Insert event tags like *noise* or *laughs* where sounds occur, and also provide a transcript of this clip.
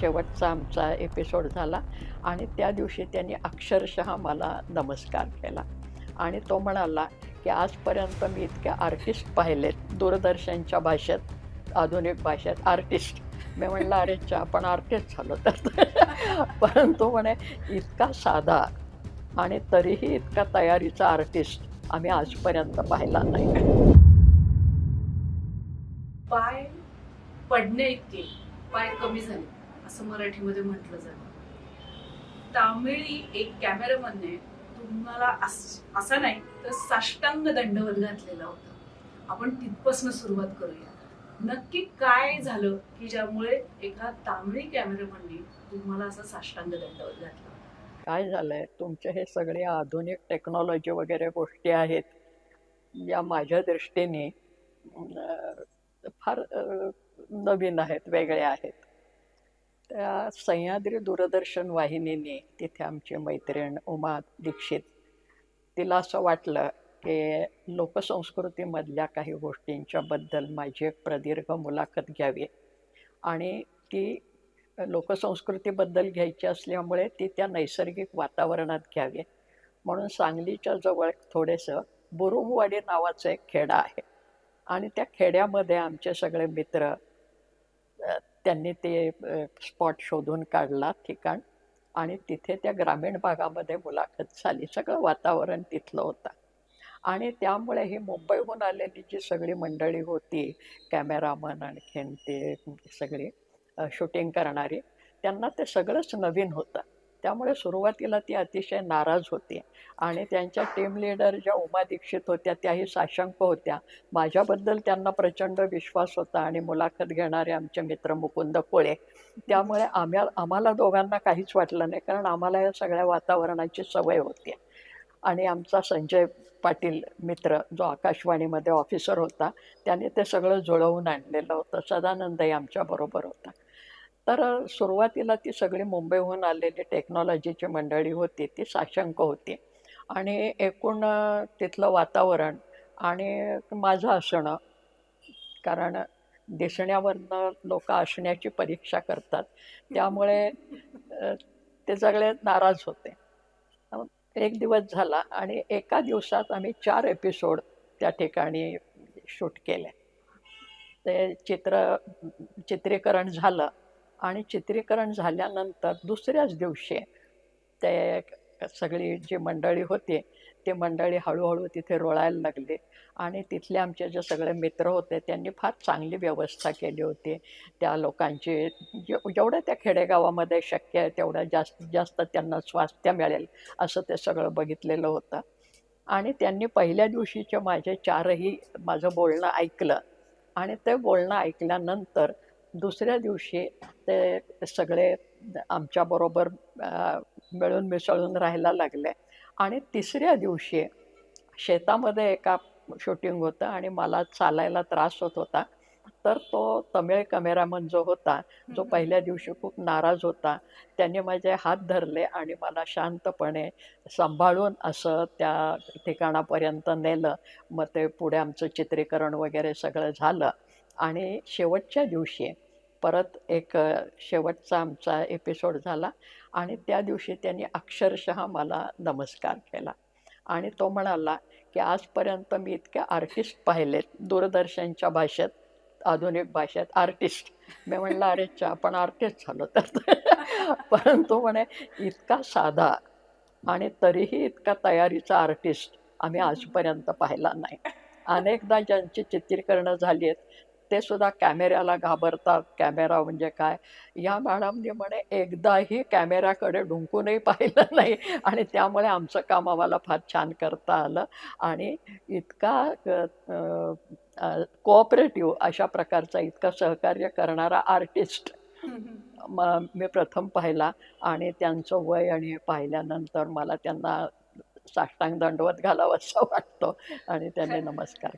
शेवटचा आमचा एपिसोड झाला आणि त्या दिवशी त्यांनी अक्षरशः मला नमस्कार केला. आणि तो म्हणाला की आजपर्यंत मी इतके आर्टिस्ट पाहिलेत दूरदर्शनच्या भाषेत आधुनिक भाषेत आर्टिस्ट मी म्हणलं अरे चा आपण आर्टिस्ट झालो तर. *laughs* परंतु म्हणे इतका साधा आणि तरीही इतका तयारीचा आर्टिस्ट आम्ही आजपर्यंत पाहिला नाही. पाय पडणे इतके पाय कमी झाले. असं मराठीमध्ये म्हटलं जातं. तामिळी एक कॅमेरामनने तुम्हाला अस- असा नाही तर साष्टांग दंडवत घातलेला होता. आपण तिथपासून सुरुवात करूया. नक्की काय झालं की ज्यामुळे एका तामिळी कॅमेरामनने तुम्हाला असा साष्टांग दंडवत घातला? काय झालंय? तुमचे हे सगळे आधुनिक टेक्नॉलॉजी वगैरे गोष्टी आहेत. या माझ्या दृष्टीने फार नवीन आहेत वेगळ्या आहेत. त्या सह्याद्री दूरदर्शन वाहिनीने तिथे आमची मैत्रीण उमा दीक्षित तिला असं वाटलं की लोकसंस्कृतीमधल्या काही गोष्टींच्याबद्दल माझी एक प्रदीर्घ मुलाखत घ्यावी. आणि ती लोकसंस्कृतीबद्दल घ्यायची असल्यामुळे ती त्या नैसर्गिक वातावरणात घ्यावी. म्हणून सांगलीच्या जवळ थोडंसं बुरुमवाडी नावाचं एक खेडा आहे. आणि त्या खेड्यामध्ये आमचे सगळे मित्र त्यांनी ते स्पॉट शोधून काढला ठिकाण आणि तिथे त्या ग्रामीण भागामध्ये मुलाखत झाली. सगळं वातावरण तिथलं होतं. आणि त्यामुळे ही मुंबईहून आलेली जी सगळी मंडळी होती कॅमेरामन आणखीन ते सगळी शूटिंग करणारी त्यांना ते सगळंच नवीन होतं. त्यामुळे सुरुवातीला ती अतिशय नाराज होती. आणि त्यांच्या टीम लीडर ज्या उमा दीक्षित होत्या त्याही साशंक होत्या. माझ्याबद्दल त्यांना प्रचंड विश्वास होता आणि मुलाखत घेणारे आमचे मित्र मुकुंद कोळे. त्यामुळे आम्हा आम्हाला दोघांना काहीच वाटलं नाही कारण आम्हाला या सगळ्या वातावरणाची सवय होती. आणि आमचा संजय पाटील मित्र जो आकाशवाणीमध्ये ऑफिसर होता त्याने ते सगळं जुळवून आणलेलं होतं. सदानंदही आमच्याबरोबर होता. तर सुरुवातीला ती सगळी मुंबईहून आलेली टेक्नॉलॉजीची मंडळी होती ती साशंक होती. आणि एकूण तिथलं वातावरण आणि माझं असणं कारण दिसण्यावरनं लोक असण्याची परीक्षा करतात. त्यामुळे ते सगळे नाराज होते. एक दिवस झाला आणि एका दिवसात आम्ही चार एपिसोड त्या ठिकाणी शूट केले. ते चित्र चित्रीकरण झालं. आणि चित्रीकरण झाल्यानंतर दुसऱ्याच दिवशी ते सगळी जी मंडळी होती ते मंडळी हळूहळू तिथे रोळायला लागले. आणि तिथले आमचे जे सगळे मित्र होते त्यांनी फार चांगली व्यवस्था केली होती. त्या लोकांची जे जेवढं त्या खेडेगावामध्ये शक्य आहे तेवढं जास्तीत जास्त त्यांना स्वास्थ्य मिळेल असं ते सगळं बघितलेलं होतं. आणि त्यांनी पहिल्या दिवशीचे माझे चारही माझं बोलणं ऐकलं. आणि ते बोलणं ऐकल्यानंतर दुसऱ्या दिवशी ते सगळे आमच्याबरोबर मिळून मिसळून राहायला लागले. आणि तिसऱ्या दिवशी शेतामध्ये एका शूटिंग होतं आणि मला चालायला त्रास होत होता. तर तो तमिळ कॅमेरामन जो होता जो पहिल्या दिवशी खूप नाराज होता त्याने माझे हात धरले आणि मला शांतपणे सांभाळून असं त्या ठिकाणापर्यंत नेलं. मग ते पुढे आमचं चित्रीकरण वगैरे सगळं झालं. आणि शेवटच्या दिवशी परत एक शेवटचा आमचा एपिसोड झाला आणि त्या दिवशी त्यांनी अक्षरशः मला नमस्कार केला. आणि तो म्हणाला की आजपर्यंत मी इतके आर्टिस्ट पाहिलेत दूरदर्शनच्या भाषेत आधुनिक भाषेत आर्टिस्ट मी म्हणलं अरे चा आपण आर्टिस्ट झालो तर. *laughs* परंतु म्हणे इतका साधा आणि तरीही इतका तयारीचा आर्टिस्ट आम्ही आजपर्यंत पाहिला नाही. अनेकदा ज्यांची चित्रीकरणं झाली आहेत ते सुद्धा कॅमेऱ्याला घाबरतात. कॅमेरा म्हणजे काय? या मॅडमने म्हणे एकदाही कॅमेऱ्याकडे ढुंकूनही पाहिलं नाही. आणि त्यामुळे आमचं काम आम्हाला फार छान करता आलं. आणि इतका कोऑपरेटिव्ह अशा प्रकारचा इतका सहकार्य करणारा आर्टिस्ट म मी प्रथम पाहिला. आणि त्यांचं वय आणि हे पाहिल्यानंतर मला त्यांना साष्टांग दंडवत घालावं असं वाटतं. आणि त्यांनी नमस्कार